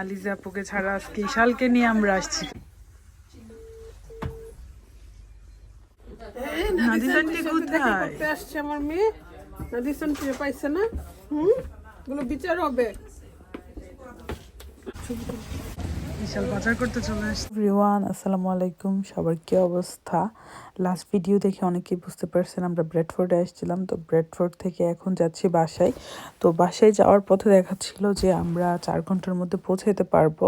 আলিজা আপুকে ছাড়া আজকে ইশালকে নিয়ে আমরা আসছি। কোথায়? আসছে আমার মেয়ে। পাইছে না? হুম? গুলো বিচার হবে? বিশাল এভরিওয়ান আসসালামু আলাইকুম। সবার কি অবস্থা? লাস্ট ভিডিও দেখে অনেকেই বুঝতে পারছেন, আমরা ব্রেডফোর্ডে আসছিলাম। তো ব্রেডফোর্ড থেকে এখন যাচ্ছি বাসায়। তো বাসায় যাওয়ার পথে দেখাচ্ছিল যে আমরা চার ঘণ্টার মধ্যে পৌঁছে পারব।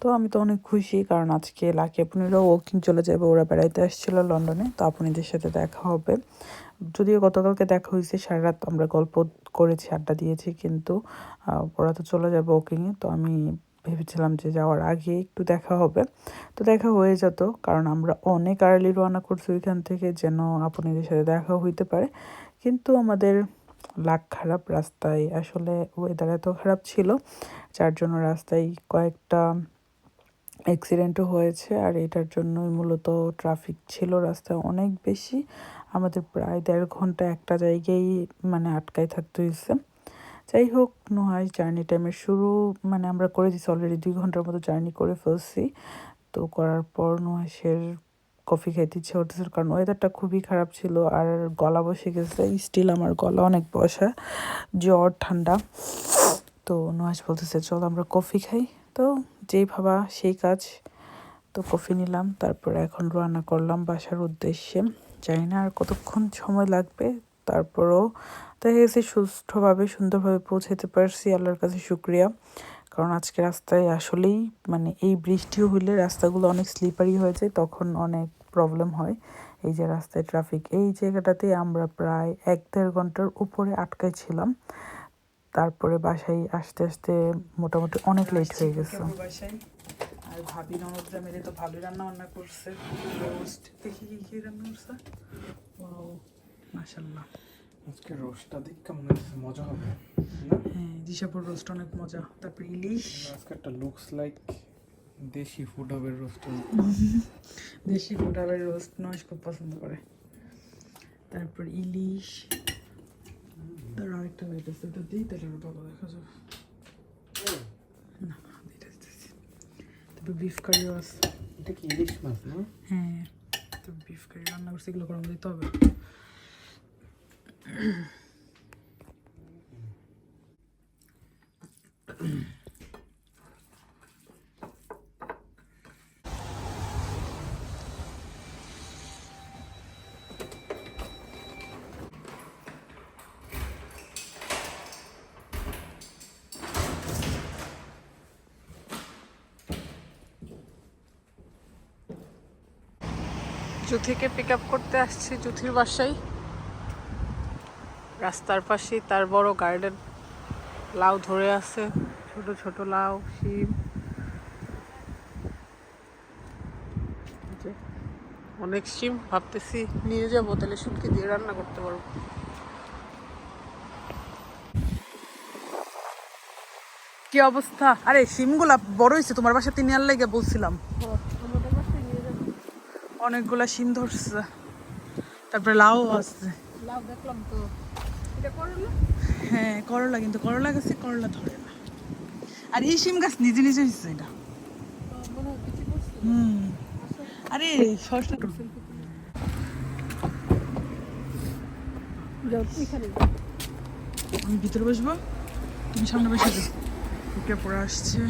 তো আমি তো অনেক খুশি, কারণ আজকে লাকি আপনিরাও ওয়াকিং চলে যাবে। ওরা বেড়াইতে আসছিল লন্ডনে, তো আপনিদের সাথে দেখা হবে। যদিও গতকালকে দেখা হয়েছে সারা রাত আমরা গল্প করেছি, আড্ডা দিয়েছি, কিন্তু ওরা তো চলে যাবে ওকিংয়ে তো আমি ভেবেছিলাম যে যাওয়ার আগে একটু দেখা হবে। তো দেখা হয়ে যেত, কারণ আমরা অনেক আর্লি রওনা করছি ওইখান থেকে, যেন আপনাদের সাথে দেখা হইতে পারে। কিন্তু আমাদের লাখ খারাপ রাস্তায়, আসলে ওয়েদার এত খারাপ ছিল, যার জন্য রাস্তায় কয়েকটা অ্যাক্সিডেন্টও হয়েছে, আর এটার জন্যই মূলত ট্রাফিক ছিল রাস্তায় অনেক বেশি। আমাদের প্রায় দেড় ঘণ্টা একটা জায়গায় মানে আটকায় থাকতে হয়েছে যাই হোক নোহাই জার্নি টাইমের শুরু মানে আমরা করে দিচ্ছি অলরেডি দুই ঘণ্টার মতো জার্নি করে ফেলছি। তো করার পর নোহাসের কফি খাইতে ইচ্ছে করতেছিল, কারণ ওয়েদারটা খুবই খারাপ ছিল আর গলা বসে গেছে। স্টিল আমার গলা অনেক বসা, জ্বর, ঠান্ডা। তো নোহাস বলতেছে, চল আমরা কফি খাই। তো যেই ভাবা সেই কাজ, তো কফি নিলাম। তারপরে এখন রান্না করলাম বাসার উদ্দেশ্যে। জানি না আর কতক্ষণ সময় লাগবে। তারপরও দেখা গেছে সুষ্ঠুভাবে সুন্দরভাবে পৌঁছাতে পারছি। আল্লাহর কাছে শুক্রিয়া। কারণ আজকে রাস্তায় আসলেই মানে এই বৃষ্টিও হইলে রাস্তাগুলো অনেক স্লিপারি হয়ে যায় তখন অনেক প্রবলেম হয়। এই যে রাস্তায় ট্রাফিক এই জায়গাটাতে আমরা প্রায় এক দেড় ঘণ্টার উপরে আটকায় ছিলাম। তারপরে বাসায় আসতে আসতে মোটামুটি অনেক লেট হয়ে গেছে। বাসায়? আর ভাবি ননদরা মিলে তো রান্না বান্না করছে। দেখি কি কি রান্না করছে। ওয়াও মাশাল্লাহ আজকে রোস্টটা দেখতে মনে হচ্ছে মজা হবে হ্যাঁ দিশাপুর রোস্ট অনেক মজা তারপর ইলিশ। আজকে একটা লুকস লাইক দেশি ফুড হবে রোস্ট দেশি ফুটাবের রোস্ট নয় খুব পছন্দ করে। তারপর ইলিশ তার আরেকটা হইতেছে ওটা দিই তাহলে আরও ভালো দেখা যাবে। না এটা দিতেছি। তারপর বিফ কারিও আছে এটা কি ইলিশ মাছ না? হ্যাঁ তো বিফ কারি রান্না করছে এগুলো গরম দিতে হবে। জুথিকে পিক আপ করতে আসছি জুথির বাসায়। রাস্তার পাশে তার বড় গার্ডেন। লাউ ধরে আছে, ছোট ছোট লাউ, শিম। অনেক শিম, ভাবতেছি নিয়ে যাব, তাহলে শুটকি দিয়ে রান্না করতে পারব। কি অবস্থা? আরে, শিমগুলা বড় হয়েছে, তোমার বাসা তিন আর লেগে বলছিলাম। অনেকগুলা শিম ধরছে। তারপরে লাউ আসছে লাউ দেখলাম তো। হ্যাঁ করলা কিন্তু করলা গাছে করলা ধরে না। আর এই শিম গাছ নিজে নিজে হচ্ছে এটা। হুম। আরে সরষে। আমি ভিতরে বসবো? তুমি সামনে বসে ওকে পড়ে আসছে।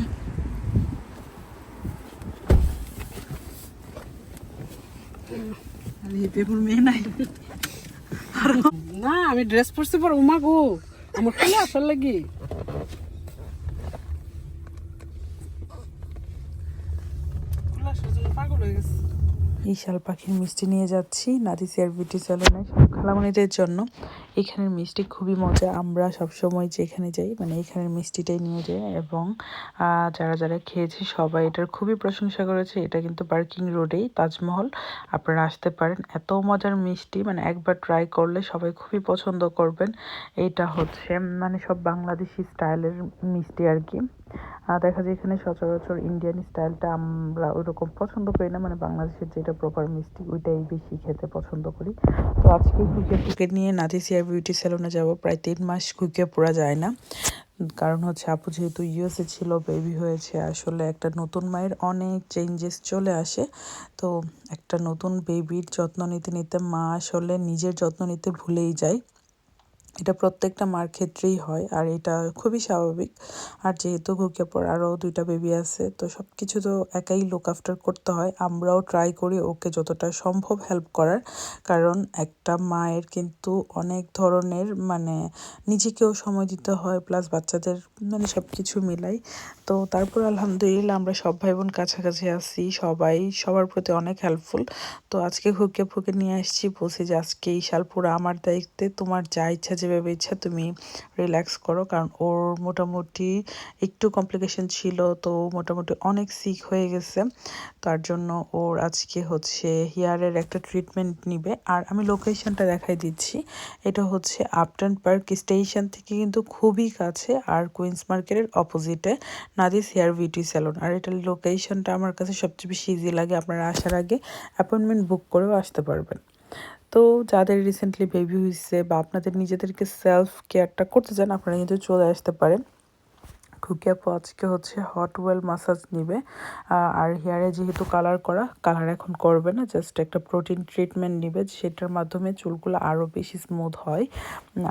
আরে পেপুর মেয়ে নাই। না, আমি ড্রেস পরছি পর উমা গো, আমার খালি আসার লাগি। এই শাল পাখির মিষ্টি নিয়ে যাচ্ছি নাদিসিয়ার বিউটি স্যালনে সব খালামণিদের জন্য। এখানের মিষ্টি খুবই মজা। আমরা সবসময় যেখানে যাই মানে এখানের মিষ্টিটাই নিয়ে যাই এবং যারা যারা খেয়েছে সবাই এটার খুবই প্রশংসা করেছে। এটা কিন্তু পার্কিং রোডেই তাজমহল। আপনারা আসতে পারেন। এত মজার মিষ্টি মানে একবার ট্রাই করলে সবাই খুবই পছন্দ করবেন। এটা হচ্ছে মানে সব বাংলাদেশি স্টাইলের মিষ্টি আর কি। দেখা যায় এখানে সচরাচর ইন্ডিয়ান স্টাইলটা আমরা ওইরকম পছন্দ করি না। মানে বাংলাদেশের যেটা প্রপার মিষ্টি, ওইটাই বেশি খেতে পছন্দ করি। তো আজকে কুকিয়ে ফুকে নিয়ে নাদিসিয়া বিউটি স্যালনে যাব, প্রায় তিন মাস ঘুকে পড়া যায় না। কারণ হচ্ছে আপু যেহেতু ইউএসএ ছিল বেবি হয়েছে, আসলে একটা নতুন মায়ের অনেক চেঞ্জেস চলে আসে। তো একটা নতুন বেবির যত্ন নিতে নিতে মা আসলে নিজের যত্ন নিতে ভুলেই যায়। এটা প্রত্যেকটা মার ক্ষেত্রেই হয়, আর এটা খুবই স্বাভাবিক। আর যেহেতু ঘুরকে পর আরও দুইটা বেবি আছে, তো সব কিছু তো একাই লুক আফটার করতে হয়। আমরাও ট্রাই করি ওকে যতটা সম্ভব হেল্প করার। কারণ একটা মায়ের কিন্তু অনেক ধরনের মানে নিজেকেও সময় দিতে হয় প্লাস বাচ্চাদের মানে সব কিছু মিলাই। তো তারপর আলহামদুলিল্লাহ আমরা সব ভাই বোন কাছাকাছি আছি, সবাই সবার প্রতি অনেক হেল্পফুল তো আজকে ঘুরকে ফুকে নিয়ে আসছি, বলছি যে আজকে এই সাল পুরো আমার দায়িত্বে, তোমার যা ইচ্ছা যেভাবে ইচ্ছা তুমি রিল্যাক্স করো। কারণ ওর মোটামুটি একটু কমপ্লিকেশন ছিল, তো মোটামুটি অনেক সিক হয়ে গেছে। তার জন্য ওর আজকে হচ্ছে হেয়ারের একটা ট্রিটমেন্ট নিবে। আর আমি লোকেশনটা দেখাই দিচ্ছি। এটা হচ্ছে আপটন পার্ক স্টেশন থেকে কিন্তু খুবই কাছে, আর কুইন্স মার্কেটের অপোজিটে নাদিস হেয়ার বিউটি স্যালন আর এটার লোকেশনটা আমার কাছে সবচেয়ে বেশি ইজি লাগে। আপনারা আসার আগে অ্যাপয়েন্টমেন্ট বুক করেও আসতে পারবেন। তো যাদের রিসেন্টলি বেবি হয়েছে বা আপনাদের নিজেদেরকে সেলফ কেয়ারটা করতে চান, আপনারা কিন্তু চলে আসতে পারেন। খুকি আপু আজকে হচ্ছে হট ওয়েল মাসাজ নিবে। আর হেয়ারে যেহেতু কালার করা কালার এখন করবে না জাস্ট একটা প্রোটিন ট্রিটমেন্ট নিবে, সেটার মাধ্যমে চুলগুলো আরও বেশি স্মুথ হয়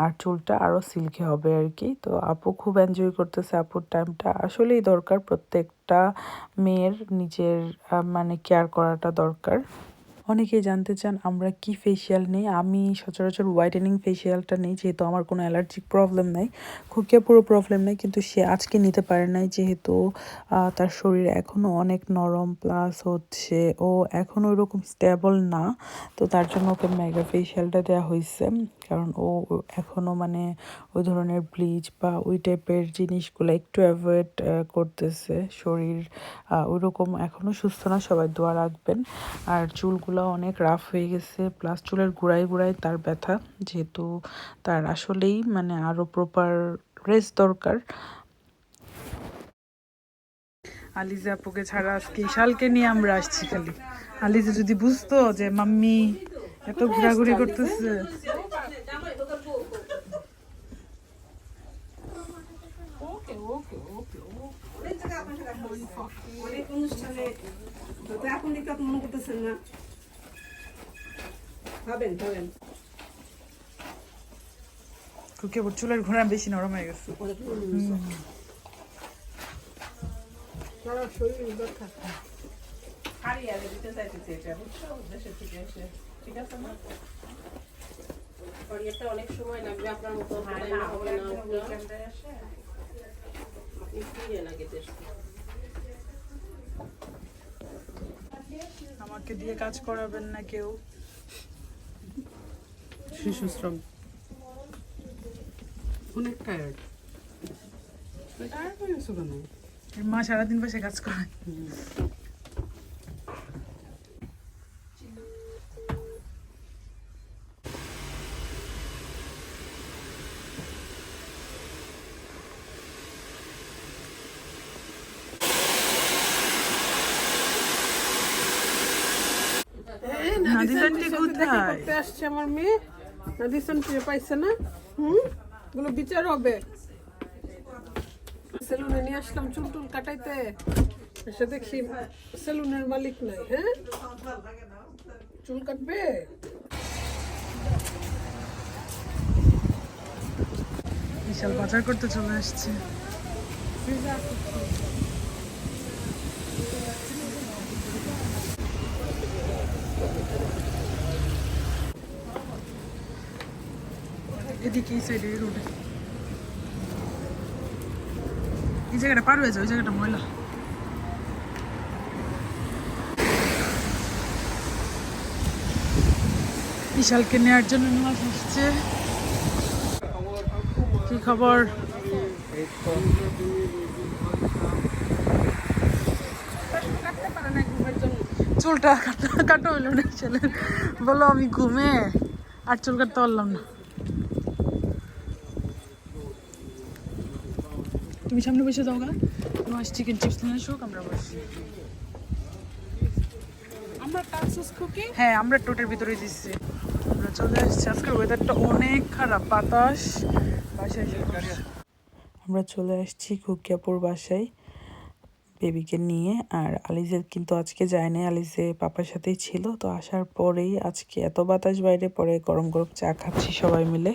আর চুলটা আরও সিল্কি হবে আর কি। তো আপু খুব এনজয় করতেছে আপুর টাইমটা আসলেই দরকার প্রত্যেকটা মেয়ের নিজের মানে কেয়ার করাটা দরকার। অনেকেই জানতে চান, আমরা কি ফেসিয়াল নেই? আমি সচরাচর হোয়াইটেনিং ফেসিয়ালটা নেই, যেহেতু আমার কোনো অ্যালার্জিক প্রবলেম নাই। খুকিয়া পুরো প্রবলেম নেই, কিন্তু সে আজকে নিতে পারে নাই, যেহেতু তার শরীর এখনও অনেক নরম প্লাস হচ্ছে ও এখনও ওইরকম স্টেবল না। তো তার জন্য ওকে মেগা ফেসিয়ালটা দেওয়া হয়েছে কারণ ও এখনও মানে ওই ধরনের ব্লিচ বা ওই টাইপের জিনিসগুলো একটু অ্যাভয়েড করতেছে। শরীর ওই রকম এখনও সুস্থ না, সবাই দোয়া রাখবেন। আর চুলগুলো অনেক রাফ হয়ে গেছে প্লাস চুলের গোড়ায় গোড়ায় তার ব্যথা, যেহেতু তার আসলেই মানে আরও প্রপার রেস্ট দরকার। আলিজা আপুকে ছাড়া আজকে শালকে নিয়ে আমরা আসছি খালি। আলিজা যদি বুঝতো যে, মাম্মি, এত ঘোরাঘুরি করতেছে। অনেক অনুষ্ঠানে তো এখন দেখতে আপনি মনে করতেছেন না। চুলের ঘোরা বেশি নরম হয়ে গেছে। শরীর দরকার অনেক সময় লাগবে আপনার মতো হবে না হবে না আপনি ফিরে লাগে দেশ। আমাকে দিয়ে কাজ করাবেন না কেউ। শিশু শ্রম। অনেক টায়ার্ড টায়ার্ড হয়ে গেছো কেন মা সারাদিন বসে কাজ নাদিজানটি কোথায়? করতে আসছে আমার মেয়ে। পাইছে না? হুম? গুলো বিচার হবে? সেলুনে নিয়ে আসলাম চুল টুল কাটাইতে। এসে দেখি সেলুনের মালিক নাই হ্যাঁ? চুল কাটবে? বিশাল বাজার করতে চলে আসছে। এদিকে এই সাইডে রোডে এই জায়গাটা পার হয়ে যায় ওই জায়গাটা ময়লা। বিশালকে নেওয়ার জন্য নেওয়া আসছে। কি খবর? চুলটা কাটা কাটা হইল না ছেলে বলো আমি ঘুমে, আর চুল কাটতে পারলাম না। তুমি সামনে বসে যাও গা। তোমার চিকেন চিপস নিয়ে আসুক আমরা বসি। আমরা কালসুস খুকি হ্যাঁ আমরা টোটের ভিতরে দিচ্ছি। আমরা চলে আসছি। আজকের ওয়েদারটা অনেক খারাপ বাতাস। বাসায় আমরা চলে আসছি খুকিয়াপুর বাসায় বেবিকে নিয়ে। আর আলিজের কিন্তু আজকে যায় নাই। আলিজে পাপার সাথেই ছিল। তো আসার পরেই আজকে এত বাতাস বাইরে পরে গরম গরম চা খাচ্ছি সবাই মিলে।